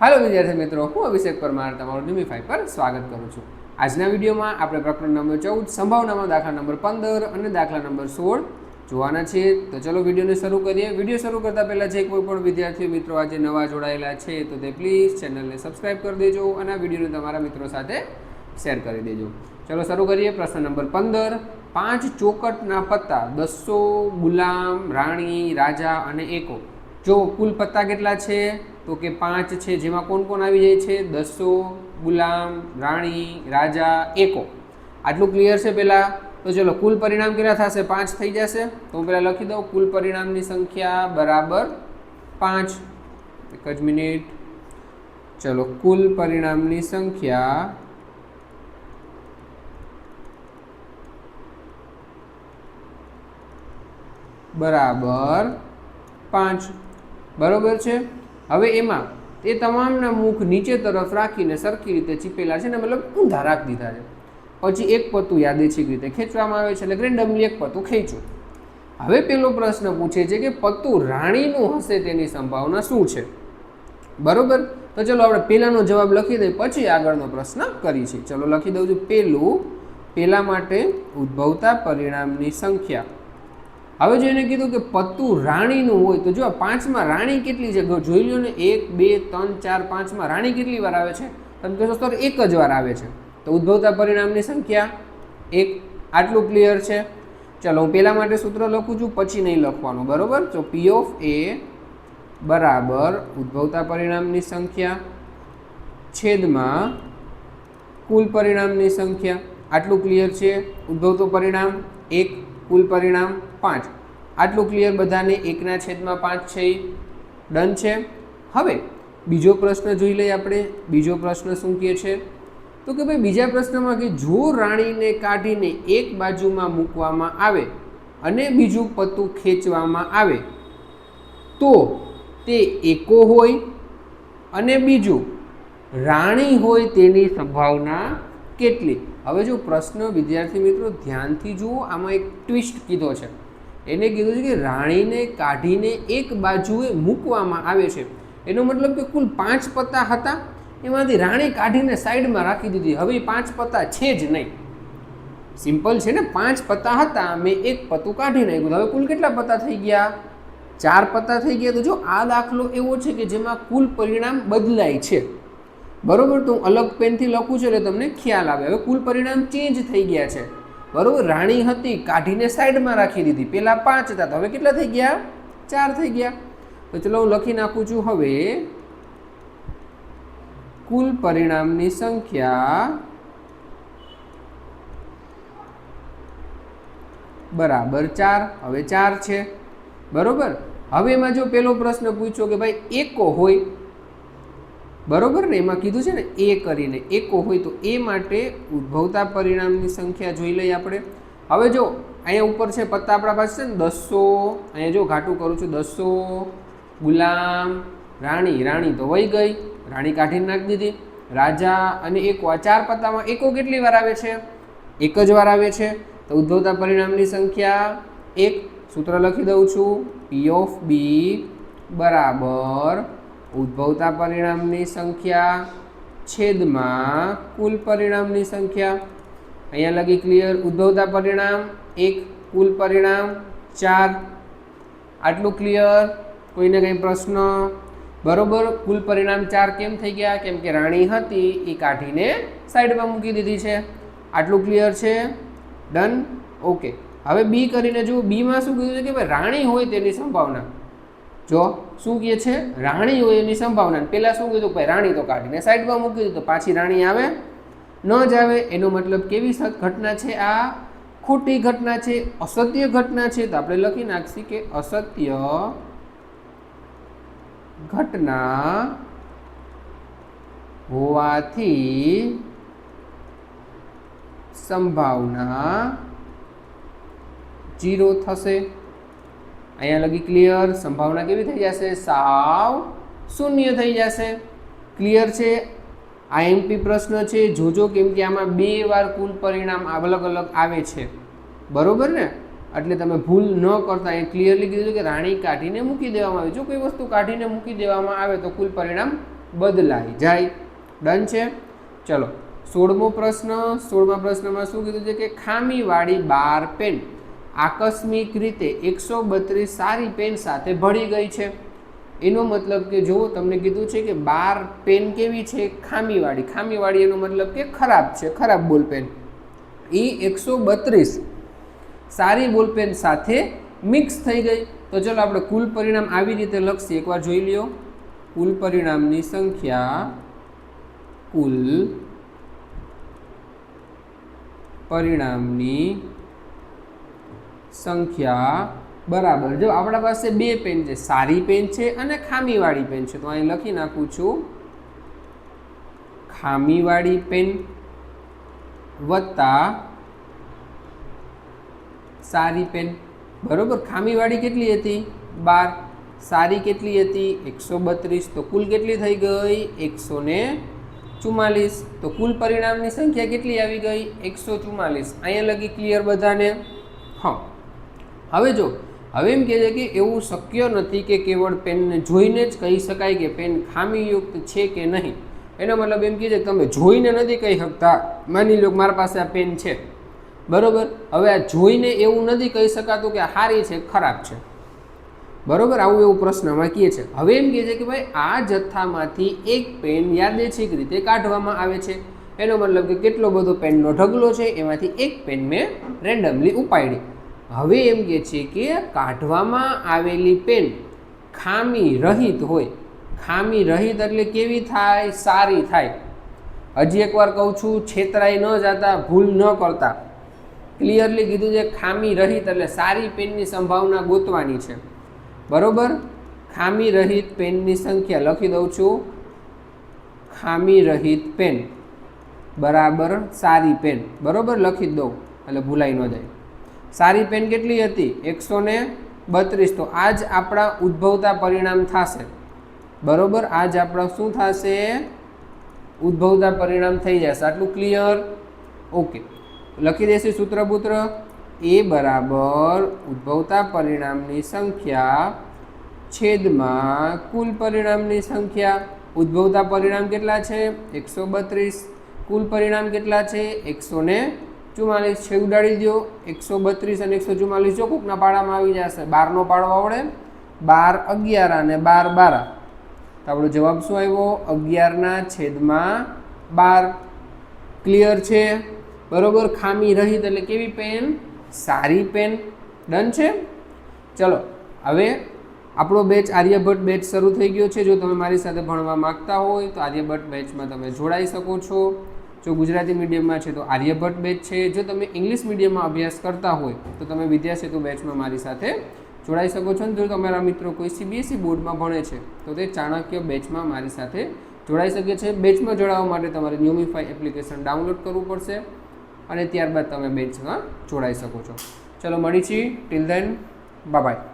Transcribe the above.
હાલો વિદ્યાર્થી મિત્રો, હું અભિષેક પરમાર તમારું ડ્યુમીફાઈ પર સ્વાગત કરું છું. આજના વિડીયોમાં આપણે પ્રકરણ નંબર ચૌદ, સંભાવનામાં દાખલા નંબર પંદર અને દાખલા નંબર સોળ જોવાના છીએ તો ચલો વિડીયોને શરૂ કરીએ. વીડિયો શરૂ કરતાં પહેલાં જે કોઈ પણ વિદ્યાર્થી મિત્રો આજે નવા જોડાયેલા છે, તો તે પ્લીઝ ચેનલને સબસ્ક્રાઈબ કરી દેજો અને આ વિડીયોને તમારા મિત્રો સાથે શેર કરી દેજો. ચલો શરૂ કરીએ. પ્રશ્ન નંબર પંદર, પાંચ ચોકટના પત્તા દસો ગુલામ, રાણી, રાજા અને એકો. જો કુલ પત્તા કેટલા છે? તો કે પાંચ છે, જેમાં કોણ કોણ આવી જાય છે? દસો, ગુલામ, રાણી, રાજા, એકો. આટલું ક્લિયર છે પહેલાં તો ચલો, કુલ પરિણામ કેટલા થશે? પાંચ થઈ જશે. તો હું પહેલાં લખી દઉં, કુલ પરિણામની સંખ્યા બરાબર પાંચ. એક જ મિનિટ. ચલો, કુલ પરિણામની સંખ્યા બરાબર પાંચ. બરોબર છે? હવે એમાં તે તમામના મુખ નીચે તરફ રાખીને સરખી રીતે ચીપેલા છે ને મતલબ ઊંધા રાખી દીધા છે. પછી એક પત્તું યાદેશિક રીતે ખેંચવામાં આવે છે, એટલે રેન્ડમલી એક પત્તું ખેંચ્યું હવે પેલો પ્રશ્ન પૂછે છે કે પત્તું રાણીનું હશે તેની સંભાવના શું છે? બરોબર? તો ચલો આપણે પહેલાંનો જવાબ લખી દઈએ, પછી આગળનો પ્રશ્ન કરી છે ચલો લખી દઉં છું પહેલું પહેલા માટે ઉદ્ભવતા પરિણામની સંખ્યા. હવે જો એને કીધું કે પત્તું રાણીનું હોય, તો જો પાંચમાં રાણી કેટલી છે? જોઈ લો ને, એક, બે, ત્રણ, ચાર, પાંચમાં રાણી કેટલી વાર આવે છે? તમે કહેશો સર એક જ વાર આવે છે. તો ઉદ્ભવતા પરિણામની સંખ્યા એક આટલું ક્લિયર છે. ચલો, હું પહેલાં માટે સૂત્ર લખું છું, પછી નહીં લખવાનું, બરાબર? તો પી ઓફ એ બરાબર ઉદ્ભવતા પરિણામની સંખ્યા છેદમાં કુલ પરિણામની સંખ્યા આટલું ક્લિયર છે. ઉદ્ભવતું પરિણામ એક કુલ પરિણામ પાંચ. આટલું ક્લિયર બધાને એકના છેદમાં પાંચ છે એ ડન છે? હવે, બીજો પ્રશ્ન જોઈ લઈએ આપણે. બીજો પ્રશ્ન શું કહે છે? તો કે ભાઈ, બીજા પ્રશ્નમાં કે જો રાણીને કાઢીને એક બાજુમાં મૂકવામાં આવે અને બીજું પત્તું ખેંચવામાં આવે, તો તે એકો હોય અને બીજું રાણી હોય તેની સંભાવના કેટલી? હવે જો પ્રશ્ન વિદ્યાર્થી મિત્રો ધ્યાનથી જુઓ, આમાં એક ટ્વિસ્ટ કીધો છે. એને કીધું છે કે રાણીને કાઢીને એક બાજુએ મૂકવામાં આવે છે. એનો મતલબ કે કુલ પાંચ પત્તા હતા, એમાંથી રાણી કાઢીને સાઈડમાં રાખી દીધી. હવે પાંચ પત્તા છે જ નહીં. સિમ્પલ છે ને, પાંચ પત્તા હતા, મેં એક પત્તું કાઢી નાખ્યું હવે કુલ કેટલા પત્તા થઈ ગયા? ચાર પત્તા થઈ ગયા. તો જો આ દાખલો એવો છે કે જેમાં કુલ પરિણામ બદલાય છે. બરોબર? તો હું અલગ પેનથી લખું છું એટલે તમને ખ્યાલ આવે. હવે કુલ પરિણામ ચેન્જ થઈ ગયા છે. બરોબર? રાણી હતી, કાઢીને સાઈડમાં રાખી દીધી. પહેલાં પાંચ હતા તો હવે કેટલા થઈ ગયા? ચાર થઈ ગયા. તો ચલો હું લખી નાખું છું હવે. કુલ પરિણામની સંખ્યા બરાબર ચાર. હવે ચાર છે. બરોબર? હવે એમાં જો પેલો પ્રશ્ન પૂછ્યો કે ભાઈ એકો હોય બરોબર ને? એમાં કીધું છે ને, એ કરીને. એકો હોય તો એ માટે ઉદ્ભવતા પરિણામની સંખ્યા જોઈ લઈએ આપણે. હવે જો, અહીંયા ઉપર છે પત્તા આપણા પાસે છે ને, દસો. અહીંયા જો ઘાટું કરું છું, દસો. ગુલામ, રાણી. રાણી તો વહી ગઈ. રાણી કાઢીને નાખી દીધી. રાજા અને એકો. આ ચાર પત્તામાં એકો કેટલી વાર આવે છે? એક જ વાર આવે છે. તો ઉદ્ભવતા પરિણામની સંખ્યા એક. સૂત્ર લખી દઉં છું. પી ઓફ બી બરાબર ઉદ્ભવતા પરિણામની સંખ્યા છેદમાં કુલ પરિણામની સંખ્યા. અહીંયા લગી ક્લિયર ઉદ્ભવતા પરિણામ એક, કુલ પરિણામ ચાર. આટલું ક્લિયર કોઈને કંઈ પ્રશ્ન? બરોબર, કુલ પરિણામ ચાર કેમ થઈ ગયા? કેમ કે રાણી હતી, એ કાઢીને સાઈડમાં મૂકી દીધી છે. આટલું ક્લિયર છે? ડન ઓકે હવે બી કરીને જુઓ. બીમાં શું કીધું છે કે ભાઈ, રાણી હોય તેની સંભાવના. જો શું કહે છે? રાણી હોય એની સંભાવના પહેલાં શું કીધું? ભાઈ, રાણી તો કાઢીને સાઈડમાં મૂકી દીધું પાછી રાણી આવે, ન જ આવે, એનો મતલબ કેવી ઘટના છે આ? ખોટી ઘટના છે, અસત્ય ઘટના છે? તો આપણે લખી નાખશી કે અસત્ય ઘટના હોવાથી સંભાવના જીરો થશે. અહીંયા લગી ક્લિયર સંભાવના કેવી થઈ જશે? સાવ શૂન્ય થઈ જશે. ક્લિયર છે? આઈએમપી પ્રશ્ન છે. જોજો કેમ કે આમાં બે વાર કુલ પરિણામ અલગ અલગ આવે છે. બરોબર ને? એટલે તમે ભૂલ ન કરતા. એ ક્લિયરલી કીધું કે રાણી કાઢીને મૂકી દેવામાં આવે. જો કોઈ વસ્તુ કાઢીને મૂકી દેવામાં આવે તો કુલ પરિણામ બદલાઈ જાય. ડન છે? ચલો. સોળમો પ્રશ્ન. સોળમા પ્રશ્નમાં શું કીધું છે કે ખામીવાળી બાર પેન. આકસ્મિક રીતે એકસો બત્રીસ સારી પેન સાથે ભળી ગઈ છે. એનો મતલબ કે જો તમને કીધું છે કે બાર પેન કેવી છે? ખામીવાળી. ખામીવાળી એનો મતલબ કે ખરાબ છે, ખરાબ બોલપેન એ એકસો બત્રીસ સારી બોલપેન સાથે મિક્સ થઈ ગઈ. તો ચલો આપણે કુલ પરિણામ આવી રીતે લખીએ. એકવાર જોઈ લ્યો. કુલ પરિણામની સંખ્યા કુલ પરિણામની સંખ્યા બરાબર. જો આપણા પાસે બે પેન છે, સારી પેન છે અને ખામીવાળી પેન છે, તો અહીં લખી નાખું છું. ખામીવાળી પેન વત્તા સારી પેન બરોબર? ખામીવાળી કેટલી હતી? બાર. સારી કેટલી હતી? એકસો બત્રીસ. તો કુલ કેટલી થઈ ગઈ? એકસો ને ચુમ્માલીસ. તો કુલ પરિણામની સંખ્યા કેટલી આવી ગઈ? એકસો ચુમ્માલીસ. અહીંયા લગી ક્લિયર બધાને. હા. હવે જો, હવે એમ કહે છે કે એવું શક્ય નથી કે કેવળ પેનને જોઈને જ કહી શકાય કે પેન ખામીયુક્ત છે કે નહીં. એનો મતલબ એમ કહે છે તમે જોઈને નથી કહી શકતા. માની લો મારા પાસે આ પેન છે. બરોબર? હવે આ જોઈને એવું નથી કહી શકાતું કે સારી છે, ખરાબ છે. બરોબર? આવું એવું પ્રશ્નમાં કહે છે. હવે એમ કહે છે કે ભાઈ, આ જથ્થામાંથી એક પેન યાદેચ્છિક રીતે કાઢવામાં આવે છે. એનો મતલબ કે કેટલો બધો પેનનો ઢગલો છે, એમાંથી એક પેન મેં રેન્ડમલી ઉપાડી. હવે એમ કહે છે કે કાઢવામાં આવેલી પેન ખામી રહિત હોય. ખામી રહિત એટલે કેવી થાય? સારી થાય. હજી એકવાર કહું છું, છેતરાઈ ન જતા, ભૂલ ન કરતા. ક્લિયરલી કીધું છે, ખામી રહિત એટલે સારી પેનની સંભાવના ગોતવાની છે. બરોબર? ખામી રહિત પેનની સંખ્યા લખી દઉં છું. ખામી રહિત પેન. બરાબર? સારી પેન. બરોબર? લખી દઉં. એટલે ભૂલાઈ ન જાય. સારી પેન કેટલી હતી? એકસો ને બત્રીસ. તો આ જ આપણા ઉદ્ભવતા પરિણામ થશે. બરોબર? આ જ આપણા શું થશે? ઉદ્ભવતા પરિણામ થઈ જશે. આટલું ક્લિયર ઓકે લખી દેશે સૂત્રપુત્ર. એ બરાબર ઉદ્ભવતા પરિણામની સંખ્યા છેદમાં કુલ પરિણામની સંખ્યા. ઉદ્ભવતા પરિણામ કેટલા છે? એકસો બત્રીસ. કુલ પરિણામ કેટલા છે? એકસો ને ચુમ્માલીસ છે, ઉડાડી દો એકસો બત્રીસ અને એકસો ચુમ્માલીસ જો કોકના પાડામાં આવી જશે. બારનો પાડો આવડે. બાર અગિયાર અને બાર બાર. તો આપણો જવાબ શું આવ્યો? અગિયારના છેદમાં બાર. ક્લિયર છે? બરોબર? ખામી રહિત એટલે કેવી પેન સારી પેન ડન છે? ચલો, હવે આપણો બેચ આર્યભટ્ટ બેચ શરૂ થઈ ગયો છે. જો તમે મારી સાથે ભણવા માગતા હોય તો આર્યભટ્ટ બેચમાં તમે જોડાઈ શકો છો. જો ગુજરાતી મીડિયમમાં છે તો આર્યભટ્ટ બેચ છે. જો તમે ઇંગ્લિશ મીડિયમમાં અભ્યાસ કરતા હોય, તો તમે વિદ્યા સેતુ બેચમાં મારી સાથે જોડાઈ શકો છો. અને જો તમારા મિત્રો કોઈ સીબીએસઈ બોર્ડમાં ભણે છે, તો તે ચાણક્ય બેચમાં મારી સાથે જોડાઈ શકે છે. બેચમાં જોડાવા માટે તમારે ન્યુમિફાઈ એપ્લિકેશન ડાઉનલોડ કરવું પડશે અને ત્યારબાદ તમે બેચમાં જોડાઈ શકો છો. ચલો મળી છીએ. Till then by